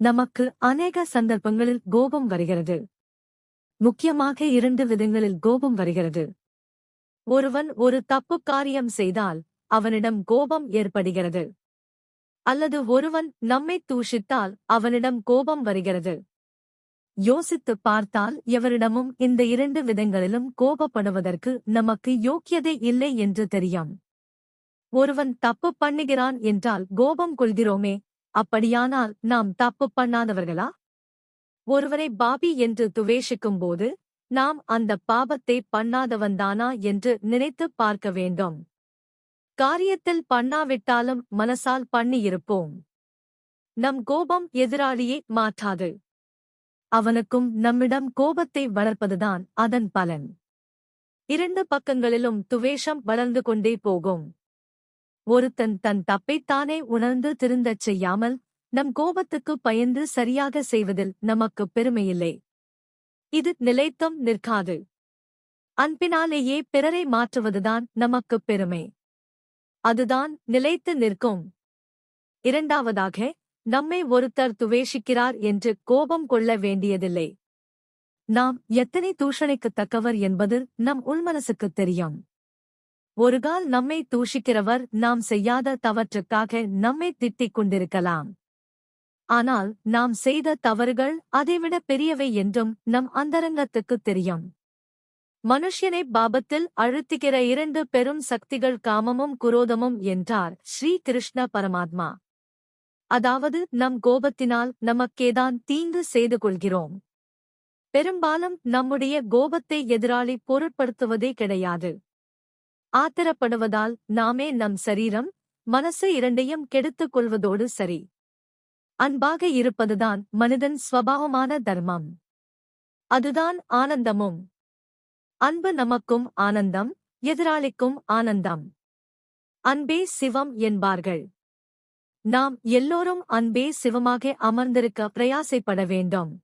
நமக்கு அநேக சந்தர்ப்பங்களில் கோபம் வருகிறது. முக்கியமாக இரண்டு விதங்களில் கோபம் வருகிறது. ஒருவன் ஒரு தப்பு காரியம் செய்தால் அவனிடம் கோபம் ஏற்படுகிறது. அல்லது ஒருவன் நம்மை தூஷித்தால் அவனிடம் கோபம் வருகிறது. யோசித்துப் பார்த்தால் எவரிடமும் இந்த இரண்டு விதங்களிலும் கோபப்படுவதற்கு நமக்கு யோக்கியதை இல்லை என்று தெரியும். ஒருவன் தப்பு பண்ணுகிறான் என்றால் கோபம் கொள்கிறோமே அப்படியானால் நாம் தப்பு பண்ணாதவர்களா? ஒருவரை பாபி என்று துவேஷிக்கும்போது நாம் அந்த பாபத்தை பண்ணாதவன்தானா என்று நினைத்துப் பார்க்க வேண்டும். காரியத்தில் பண்ணாவிட்டாலும் மனசால் பண்ணியிருப்போம். நம் கோபம் எதிராளியே மாற்றாது. அவனுக்கும் நம்மிடம் கோபத்தை வளர்ப்பதுதான் அதன் பலன். இரண்டு பக்கங்களிலும் துவேஷம் வளர்ந்து கொண்டே போகும். ஒருத்தன் தன் தப்பைத்தானே உணர்ந்து திருந்தச் செய்யாமல் நம் கோபத்துக்கு பயந்து சரியாக செய்வதில் நமக்கு பெருமையில்லை. இது நிலைத்தும் நிற்காது. அன்பினாலேயே பிறரை மாற்றுவதுதான் நமக்குப் பெருமை. அதுதான் நிலைத்து நிற்கும். இரண்டாவதாக நம்மை ஒருத்தர் துவேஷிக்கிறார் என்று கோபம் கொள்ள வேண்டியதில்லை. நாம் எத்தனை தூஷணைக்குத் தக்கவர் என்பது நம் உள்மனசுக்குத் தெரியும். ஒருகால் நம்மை தூஷிக்கிறவர் நாம் செய்யாத தவற்றுக்காக நம்மை திட்டிக் கொண்டிருக்கலாம். ஆனால் நாம் செய்த தவறுகள் அதைவிட பெரியவை என்றும் நம் அந்தரங்கத்துக்குத் தெரியும். மனுஷ்யனை பாபத்தில் அழுத்துகிற இரண்டு பெரும் சக்திகள் காமமும் குரோதமும் என்றார் ஸ்ரீ கிருஷ்ண பரமாத்மா. அதாவது நம் கோபத்தினால் நமக்கேதான் தீங்கு செய்து கொள்கிறோம். பெரும்பாலும் நம்முடைய கோபத்தை எதிராளி பொருட்படுத்துவதே கிடையாது. ஆத்திரப்படுவதால் நாமே நம் சரீரம் மனசு இரண்டையும் கெடுத்துக் கொள்வதோடு சரி. அன்பாக இருப்பதுதான் மனிதன் ஸ்வபாவமான தர்மம். அதுதான் ஆனந்தமும். அன்பு நமக்கும் ஆனந்தம் எதிராளிக்கும் ஆனந்தம். அன்பே சிவம் என்பார்கள். நாம் எல்லோரும் அன்பே சிவமாக அமர்ந்திருக்க பிரயாசைப்பட வேண்டும்.